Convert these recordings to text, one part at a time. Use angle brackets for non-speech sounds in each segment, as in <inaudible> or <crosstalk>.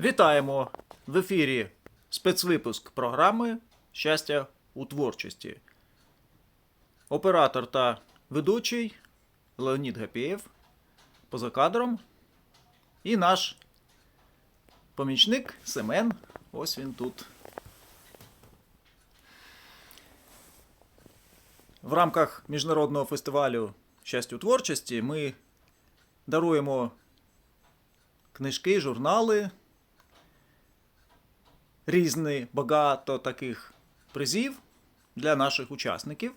Вітаємо в ефірі спецвипуск програми Щастя у творчості. Оператор та ведучий Леонід Гапєєв поза кадром. І наш помічник Семен. Ось він тут. В рамках міжнародного фестивалю Щастя у творчості ми даруємо книжки, журнали, різні багато таких призів для наших учасників.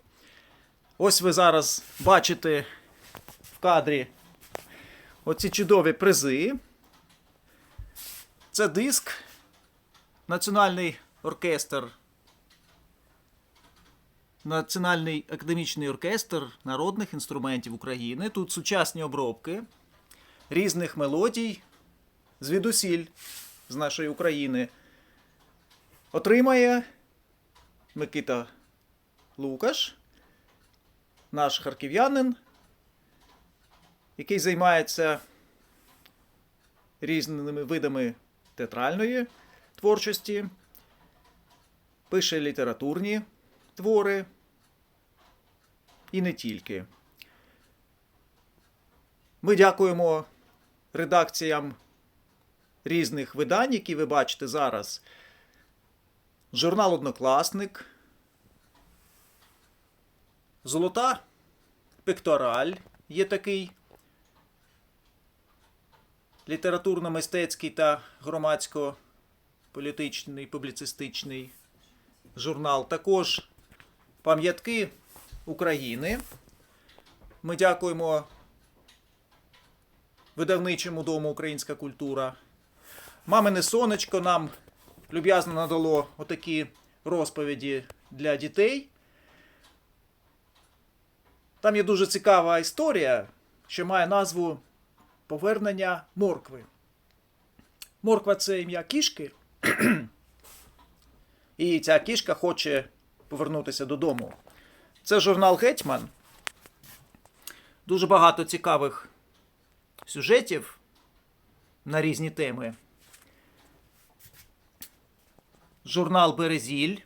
Ось ви зараз бачите в кадрі оці чудові призи. Це диск, Національний оркестр. Національний академічний оркестр народних інструментів України. Тут сучасні обробки різних мелодій звідусіль з нашої України. Отримає Микита Лукаш, наш харків'янин, який займається різними видами театральної творчості, пише літературні твори і не тільки. Ми дякуємо редакціям різних видань, які ви бачите зараз. Журнал Однокласник. Золота пектораль є такий літературно-мистецький та громадсько-політичний публіцистичний журнал. Також пам'ятки України. Ми дякуємо видавничому дому Українська культура. Мамине сонечко нам люб'язно надало отакі розповіді для дітей. Там є дуже цікава історія, що має назву Повернення моркви. Морква це ім'я кішки. <clears throat> І ця кішка хоче повернутися додому. Це журнал Гетьман. Дуже багато цікавих сюжетів на різні теми. Журнал Березіль,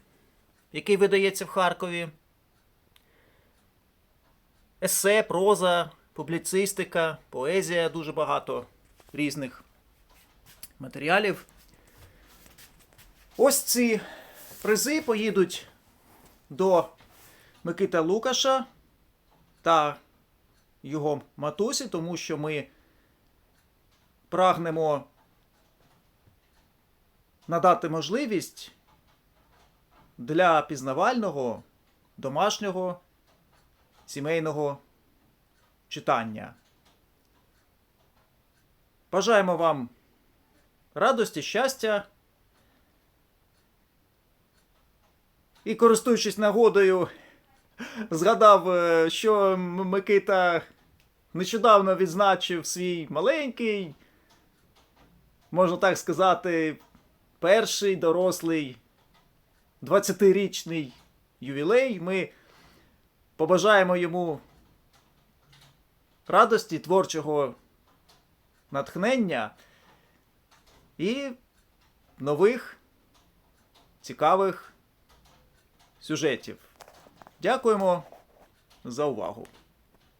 який видається в Харкові. Есе, проза, публіцистика, поезія, дуже багато різних матеріалів. Ось ці призи поїдуть до Микита Лукаша та його матусі, тому що ми прагнемо надати можливість для пізнавального, домашнього, сімейного читання. Бажаємо вам радості, щастя. І користуючись нагодою, згадав, е, що Микита нещодавно відзначив свій маленький, можна так сказати, перший дорослий 20-річний ювілей. Ми побажаємо йому радості, творчого натхнення і нових цікавих сюжетів. Дякуємо за увагу.